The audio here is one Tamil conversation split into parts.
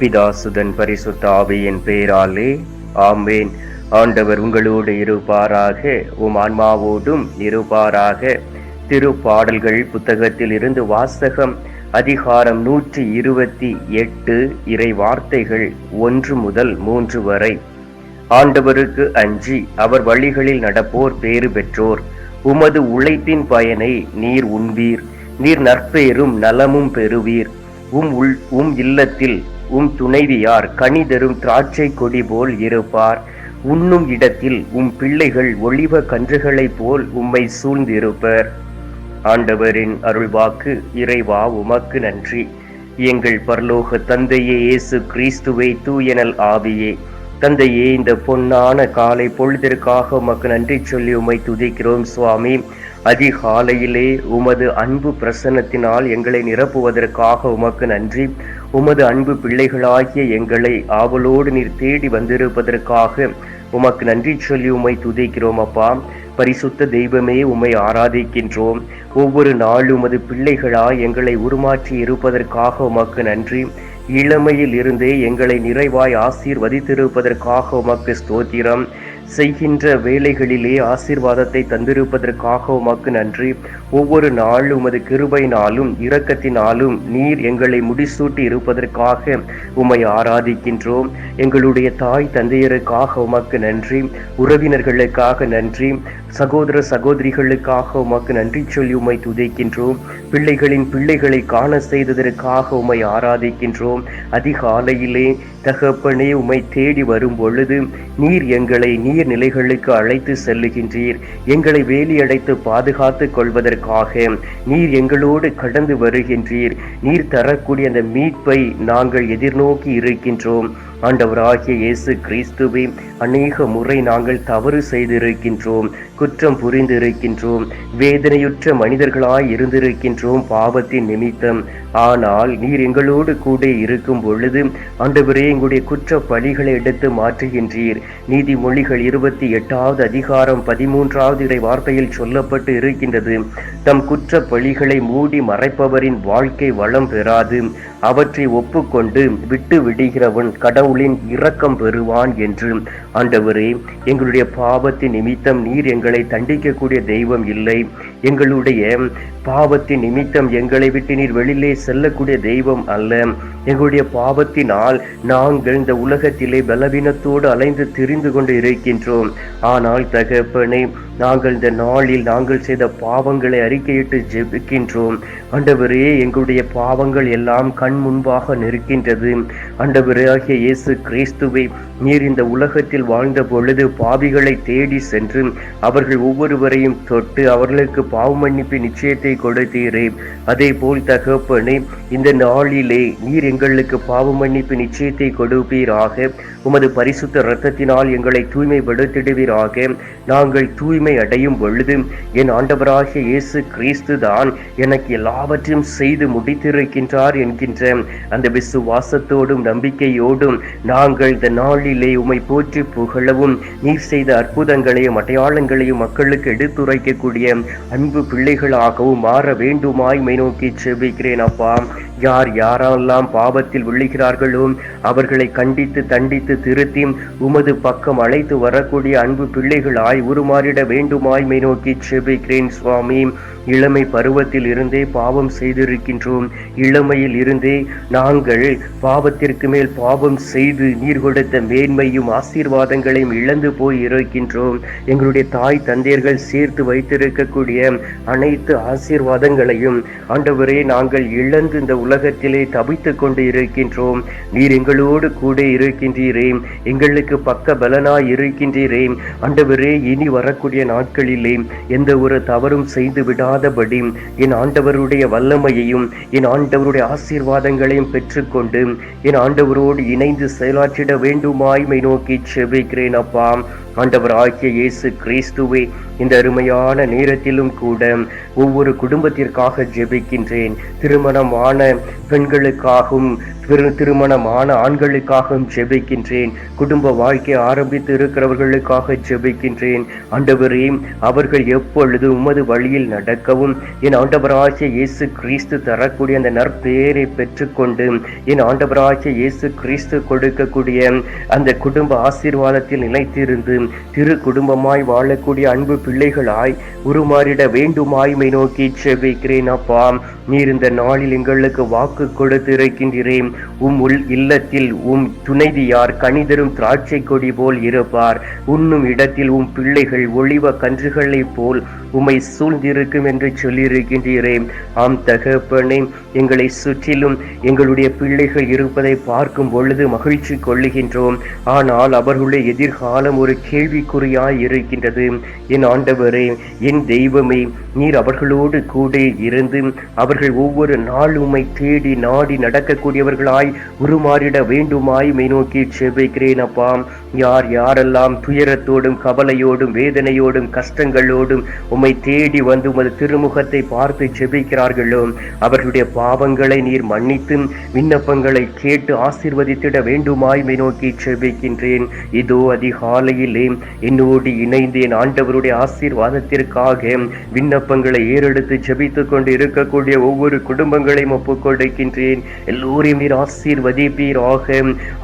பிதாசுதன் பரிசுத்த ஆவியின் பேராலே ஆம்பேன் ஆண்டவர் உங்களோடு இருப்பாராக உம் ஆன்மாவோடும் இருப்பாராக. திருப்பாடல்கள் புத்தகத்தில் இருந்து வாசகம் அதிகாரம் நூற்றி இருபத்தி எட்டு இறை வார்த்தைகள் ஒன்று முதல் மூன்று வரை. ஆண்டவருக்கு அஞ்சி அவர் வழிகளில் நடப்போர் பேறு பெற்றோர். உமது உழைப்பின் பயனை நீர் உண்பீர். நீர் நற்பேரும் நலமும் பெறுவீர். உம் உள் உம் இல்லத்தில் உம் துணைவியார் கனி தரும் திராட்சை கொடி போல் இருப்பார். உண்ணும் இடத்தில் உம் பிள்ளைகள் ஒளிவ கன்றுகளைப் போல் உம்மை சூழ்ந்திருப்பர். ஆண்டவரின் அருள்வாக்கு இறைவா உமக்கு நன்றி. எங்கள் பரலோக தந்தையே இயேசு கிறிஸ்துவை தூயனல் ஆவியே. தந்தையே இந்த பொன்னான காலை பொழுதிற்காக உமக்கு நன்றி சொல்லி உம்மை துதிக்கிறோம் சுவாமி. அதிகாலையிலே உமது அன்பு பிரசன்னத்தினால் எங்களை நிரப்புவதற்காக உமக்கு நன்றி. உமது அன்பு பிள்ளைகளாகிய எங்களை ஆவலோடு நீர் தேடி வந்திருப்பதற்காக உமக்கு நன்றி சொல்லி உமை துதிக்கிறோம் அப்பா. பரிசுத்த தெய்வமே உம்மை ஆராதிக்கின்றோம். ஒவ்வொரு நாளும் உமது பிள்ளைகளாய் எங்களை உருமாற்றி இருப்பதற்காக உமக்கு நன்றி. இளமையில் இருந்தே எங்களை நிறைவாய் ஆசீர்வதித்திருப்பதற்காக உமக்கு ஸ்தோத்திரம். செய்கின்ற வேலைகளிலே ஆசீர்வாதத்தை தந்திருப்பதற்காக உமக்கு நன்றி. ஒவ்வொரு நாளும் உமது கிருபையினாலும் இரக்கத்தினாலும் நீர் எங்களை முடிசூட்டி இருப்பதற்காக உமை ஆராதிக்கின்றோம். எங்களுடைய தாய் தந்தையருக்காக உமக்கு நன்றி. உறவினர்களுக்காக நன்றி. சகோதர சகோதரிகளுக்காக உமக்கு நன்றி சொல்லி உம்மை துதைக்கின்றோம். பிள்ளைகளின் பிள்ளைகளை காண செய்ததற்காக உம்மை ஆராதிக்கின்றோம். அதிகாலையிலே தகப்பனே உம்மை தேடி வரும் பொழுது நீர் எங்களை நீர் நிலைகளுக்கு அழைத்து செல்லுகின்றீர். எங்களை வேலி அடைத்து பாதுகாத்து கொள்வதற்காக நீர் எங்களோடு கடந்து வருகின்றீர். நீர் தரக்கூடிய அந்த மீட்பை நாங்கள் எதிர்நோக்கி இருக்கின்றோம். ஆண்டவராகிய இயேசு கிறிஸ்துவை அநேக முறை நாங்கள் தவறு செய்திருக்கின்றோம் குற்றம் புரிந்திருக்கின்றோம் வேதனையுற்ற மனிதர்களாய் இருந்திருக்கின்றோம் பாவத்தின் நிமித்தம். ஆனால் நீர் எங்களோடு கூட இருக்கும் பொழுது ஆண்டவரே எங்களுடைய குற்ற பழிகளை எடுத்து மாற்றுகின்றீர். நீதிமொழிகள் இருபத்தி எட்டாவது அதிகாரம் பதிமூன்றாவது இறை வார்த்தையில் சொல்லப்பட்டு இருக்கின்றது. தம் குற்ற பழிகளை மூடி மறைப்பவரின் வாழ்க்கை வளம் பெறாது. அவற்றை ஒப்புக்கொண்டு விட்டு விடுகிறவன் கடவுளின் இரக்கம் பெறுவான் என்று. ஆண்டவரே எங்களுடைய பாவத்தின் நிமித்தம் நீர் எங்களை தண்டிக்கக்கூடிய தெய்வம் இல்லை. எங்களுடைய பாவத்தின் நிமித்தம் எங்களை விட்டு நீர் வெளியிலே செல்லக்கூடிய தெய்வம் அல்ல. எங்களுடைய பாவத்தினால் நாங்கள் இந்த உலகத்திலே பலவீனத்தோடு அலைந்து திரிந்து கொண்டு இருக்கின்றோம். ஆனால் தகப்பனை நாங்கள் இந்த நாளில் நாங்கள் செய்த பாவங்களை அறிக்கையிட்டு ஜெபிக்கின்றோம். ஆண்டவரே எங்களுடைய பாவங்கள் எல்லாம் கண் முன்பாக நிற்கின்றது. ஆண்டவரே ஆகிய இயேசு கிறிஸ்துவை நீர் இந்த உலகத்தில் வாழ்ந்த பொழுது பாவிகளை தேடி சென்று அவர்கள் ஒவ்வொருவரையும் தொட்டு அவர்களுக்கு பாவ மன்னிப்பு நிச்சயத்தை கொடுத்தீரே. அதே போல் தகப்பனே இந்த நாளிலே நீர் எங்களுக்கு பாவ மன்னிப்பு நிச்சயத்தை கொடுப்பீராக. உமது பரிசுத்த இரத்தத்தினால் எங்களை தூய்மைப்படுத்திடுவீராக. நாங்கள் தூய்மை முழுமை அடையும் பொழுது என் ஆண்டவராகிய இயேசு கிறிஸ்து தான் எனக்கு எல்லாவற்றையும் செய்து முடித்திருக்கின்றார் என்கின்ற அந்த விசுவாசத்தோடும் நம்பிக்கையோடும் நாங்கள் இந்த நாளிலே உமை போற்றி புகழவும் நீர் செய்த அற்புதங்களையும் அடையாளங்களையும் மக்களுக்கு எடுத்துரைக்கக்கூடிய அன்பு பிள்ளைகளாகவும் மாற வேண்டுமாய் மை நோக்கி செபிக்கிறேன் அப்பா. யார் யாரெல்லாம் பாவத்தில் விழுகிறார்களோ அவர்களை கண்டித்து தண்டித்து திருத்தி உமது பக்கம் அழைத்து வரக்கூடிய அன்பு பிள்ளைகளாய் உருமாறிட வேண்டும் வேண்டுமாய் மை நோக்கி செபிக்கிறேன் சுவாமி. இளமை பருவத்தில் இருந்தே பாவம் செய்திருக்கின்றோம். இளமையில் இருந்தே நாங்கள் பாவத்திற்கு மேல் பாவம் செய்து நீர் கொடுத்த மேன்மையும் ஆசீர்வாதங்களையும் இழந்து போய் இருக்கின்றோம். எங்களுடைய தாய் தந்தையர்கள் சேர்த்து வைத்திருக்கக்கூடிய அனைத்து ஆசீர்வாதங்களையும் ஆண்டவரே நாங்கள் இழந்து இந்த உலகத்திலே தவித்து கொண்டு இருக்கின்றோம். நீர் எங்களோடு கூட இருக்கின்றீரே. எங்களுக்கு பக்க பலனாய் இருக்கின்றீரே. ஆண்டவரே இனி வரக்கூடிய நாட்களிலே எந்த ஒரு தவறும் செய்து விடாதபடி என் ஆண்டவருடைய வல்லமையையும் என் ஆண்டவருடைய ஆசீர்வாதங்களையும் பெற்றுக்கொண்டு என் ஆண்டவரோடு இணைந்து செயலாற்றிட வேண்டுமாய்மை நோக்கி செபிக்கிறேன் அப்பா. ஆண்டவர் ஆகிய இயேசு கிறிஸ்துவே இந்த அருமையான நேரத்திலும் கூட ஒவ்வொரு குடும்பத்திற்காக ஜெபிக்கின்றேன். திருமணமான பெண்களுக்காகவும் திரு திருமணமான ஆண்களுக்காகவும் ஜெபிக்கின்றேன். குடும்ப வாழ்க்கை ஆரம்பித்து இருக்கிறவர்களுக்காக ஜெபிக்கின்றேன். ஆண்டவரே அவர்கள் எப்பொழுது உமது வழியில் நடக்கவும் என் ஆண்டவராகிய இயேசு கிறிஸ்து தரக்கூடிய அந்த நற்பெயரை பெற்றுக்கொண்டு என் ஆண்டவராகிய இயேசு கிறிஸ்து கொடுக்கக்கூடிய அந்த குடும்ப ஆசீர்வாதத்தில் நிலைத்திருந்து திரு குடும்பமாய் வாழக்கூடிய அன்பு பிள்ளைகளாய் உருமாறிட வேண்டுமாய்மை நோக்கி செபிக்கிறேன் அப்பா. நீர் இந்த நாளில் எங்களுக்கு வாக்கு கொடுத்து இருக்கின்றேன் உம் உள் இல்லத்தில் உம் துணைவியார் கனிதரும் திராட்சை கொடி போல் இருப்பார். உண்ணும் இடத்தில் உம் பிள்ளைகள் ஒளிவ கன்றுகளைப் போல் உம்மை சூழ்ந்திருக்கும் என்று சொல்லியிருக்கின்றேன் ஆம் தகப்பனே எங்களை சுற்றிலும் எங்களுடைய பிள்ளைகள் இருப்பதை பார்க்கும் பொழுது மகிழ்ச்சி கொள்ளுகின்றோம். ஆனால் அவர்களுடைய எதிர்காலம் ஒரு கேள்விக்குறியாய் இருக்கின்றது. என் ஆண்டவரே என் தெய்வமே நீர் அவர்களோடு கூட இருந்து அவர்கள் ஒவ்வொரு நாளுமை தேடி நாடி நடக்கக்கூடியவர்களாய் உருமாறிட வேண்டுமாய் மை நோக்கி செபிக்கிறேன் அப்பா. யார் யாரெல்லாம் துயரத்தோடும் கவலையோடும் வேதனையோடும் கஷ்டங்களோடும் உம்மை தேடி வந்து உமது திருமுகத்தை பார்த்து செபிக்கிறார்களோ அவர்களுடைய பாவங்களை நீர் மன்னித்து விண்ணப்பங்களை கேட்டு ஆசீர்வதித்திட வேண்டுமாய் மை நோக்கி செபிக்கின்றேன். இதோ அதிகாலையிலே என்னோடு இணைந்து என் ஆண்டவருடைய ஆசீர்வாதத்திற்காக விண்ணப்பங்களை ஏறெடுத்து ஜெபித்துக் கொண்டு இருக்கக்கூடிய ஒவ்வொரு குடும்பங்களையும் ஒப்புக்கொடுக்கின்றேன். எல்லோரையும் நீர் ஆசீர்வதிப்பீராக.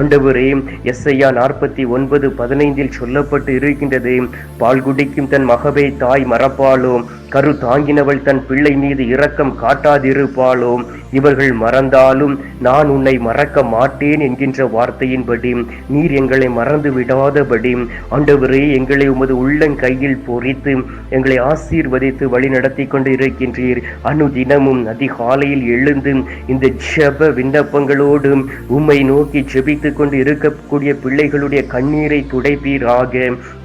ஆண்டவரே எஸ்ஐயா நாற்பத்தி ஒன்பது பதினைந்தில் சொல்லப்பட்டு இருக்கின்றது பால் குடிக்கும் தன் மகவை தாய் மறப்பாளோ. கரு தாங்கினவள் தன் பிள்ளை மீது இரக்கம் காட்டாதிருப்பாளோ இவர்கள் மறந்தாலும் நான் உன்னை மறக்க மாட்டேன் என்கின்ற வார்த்தையின்படி நீர் எங்களை மறந்து விடாதபடி ஆண்டவரே எங்களை உமது உள்ளங்கையில் பொறித்து எங்களை ஆசீர்வதித்து வழி நடத்தி கொண்டு இருக்கின்றீர் அனுதினமும் அதிகாலையில் எழுந்து இந்த ஜெப விண்ணப்பங்களோடு உம்மை நோக்கி ஜெபித்து கொண்டு இருக்கக்கூடிய பிள்ளைகளுடைய கண்ணீரை துடைப்பீராக.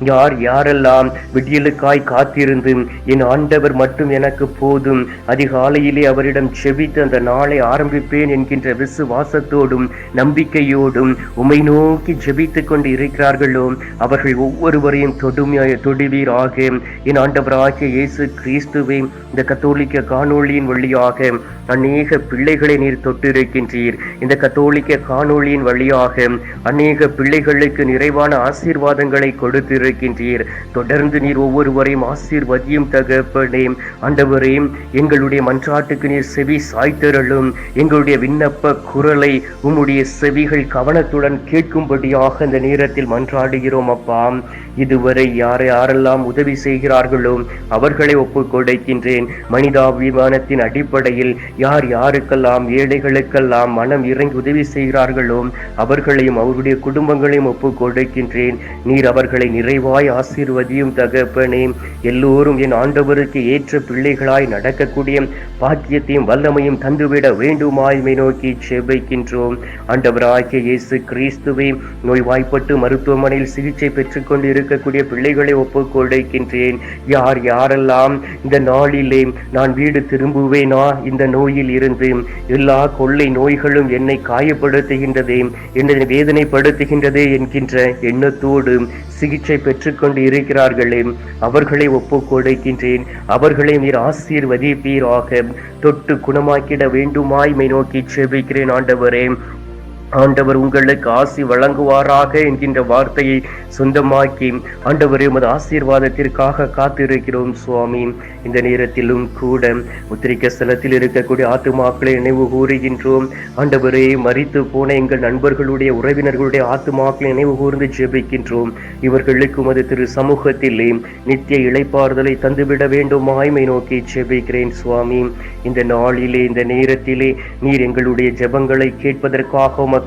யார் யாரெல்லாம் விடியலுக்காய் காத்திருந்து என் ஆண்ட ஆண்டவர் மட்டும் எனக்கு போதும். அதிகாலையிலே அவரிடம் செபித்து அந்த நாளை ஆரம்பிப்பேன் என்கின்ற விசுவாசத்தோடும் நம்பிக்கையோடும் உமை நோக்கி ஜெபித்து கொண்டு இருக்கிறார்களோ அவர்கள் ஒவ்வொருவரையும் தொடுமையாய தொடுவீராக. என் ஆண்டவராகிய இயேசு கிறிஸ்துவை இந்த கத்தோலிக்க காணொளியின் வழியாக அநேக பிள்ளைகளை நீர் தொட்டிருக்கின்றீர். இந்த கத்தோலிக்க காணொளியின் வழியாக அநேக பிள்ளைகளுக்கு நிறைவான ஆசீர்வாதங்களை கொடுத்திருக்கின்றீர். தொடர்ந்து நீர் ஒவ்வொருவரையும் ஆசீர்வதியும் தகப்பனே. ஆண்டவரே எங்களுடைய மன்றாட்டுக்கு நீர் செவி சாய்த்தருளும். எங்களுடைய விண்ணப்ப குரலை உம்முடைய செவிகள் கவனத்துடன் கேட்கும்படியாக இந்த நேரத்தில் மன்றாடுகிறோம் அப்பா. இதுவரை யார் யாரெல்லாம் உதவி செய்கிறார்களோ அவர்களை ஒப்புக் கொடுக்கின்றேன். மனிதாபிமானத்தின் அடிப்படையில் யார் யாருக்கெல்லாம் ஏழைகளுக்கெல்லாம் மனம் இறங்கி உதவி செய்கிறார்களோ அவர்களையும் அவருடைய குடும்பங்களையும் ஒப்புக் கொடுக்கின்றேன். நீர் அவர்களை நிறைவாய் ஆசீர்வதியும் தகப்பனே. எல்லோரும் என் ஆண்டவருக்கு ஏற்ற பிள்ளைகளாய் நடக்கக்கூடிய பாக்கியத்தையும் வல்லமையும் தந்துவிட வேண்டுமாய்மை நோக்கி செபிக்கின்றோம். ஆண்டவராகிய இயேசு கிறிஸ்துவை நோய்வாய்ப்பட்டு மருத்துவமனையில் சிகிச்சை பெற்றுக்கொண்டு இருக்கக்கூடிய பிள்ளைகளை ஒப்புக்கொடுக்கின்றேன் யார் யாரெல்லாம் இந்த நாளிலே நான் வீடு திரும்புவேனா? இந்த நோயில் இருந்து எல்லா கொள்ளை நோய்களும் என்னை காயப்படுத்துகின்றதே என்னை வேதனைப்படுத்துகின்றதே என்கின்ற எண்ணத்தோடு சிகிச்சை பெற்றுக்கொண்டு இருக்கிறார்களே அவர்களை ஒப்புக்கொடுக்கின்றேன் அவர்களை நீர் ஆசீர்வதிப்பீராக. தொட்டு குணமாக்கிட வேண்டுமாய்மை நோக்கி செபிக்கிறேன் ஆண்டவரே. ஆண்டவர் உங்களுக்கு ஆசி வழங்குவாராக என்கின்ற வார்த்தையை சொந்தமாக்கி ஆண்டவர் எமது ஆசீர்வாதத்திற்காக காத்திருக்கிறோம் சுவாமி. இந்த நேரத்திலும் கூட உத்திரிக்க ஸ்தலத்தில் இருக்கக்கூடிய ஆத்துமாக்களை நினைவு கூறுகின்றோம். ஆண்டவரே மறித்து போன எங்கள் நண்பர்களுடைய உறவினர்களுடைய ஆத்துமாக்களை நினைவு கூர்ந்து ஜெபிக்கின்றோம். இவர்களுக்கு மது திரு சமூகத்திலே நித்திய இழைப்பாறுதலை தந்துவிட வேண்டும் ஆய்மை நோக்கி ஜெபிக்கிறேன் சுவாமி. இந்த நாளிலே இந்த நேரத்திலே நீர் எங்களுடைய ஜெபங்களை கேட்பதற்காக உமக்கு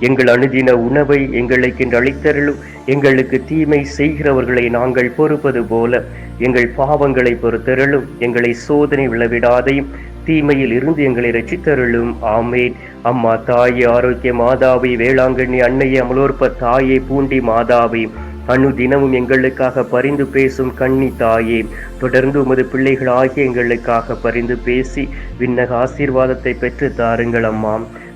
எங்கள் அனுதின உணவை எங்களுக்கு அளித்தருளும். எங்களுக்கு தீமை செய்கிறவர்களை நாங்கள் பொறுப்பது போல எங்கள் பாவங்களை பொறுத்தருளும். எங்களை சோதனை விழவிடாதையும் தீமையில் இருந்து எங்களை ரசித்தருளும் ஆமேன். அம்மா தாயே ஆரோக்கிய மாதாவை வேளாங்கண்ணி அன்னையை அமலோற்ப தாயே பூண்டி மாதாவை அணு தினமும் எங்களுக்காக பரிந்து பேசும் கண்ணி தாயே தொடர்ந்து உமது பிள்ளைகள் ஆகிய எங்களுக்காக பரிந்து பேசி விண்ணக ஆசீர்வாதத்தை பெற்று தாருங்கள் அம்மா.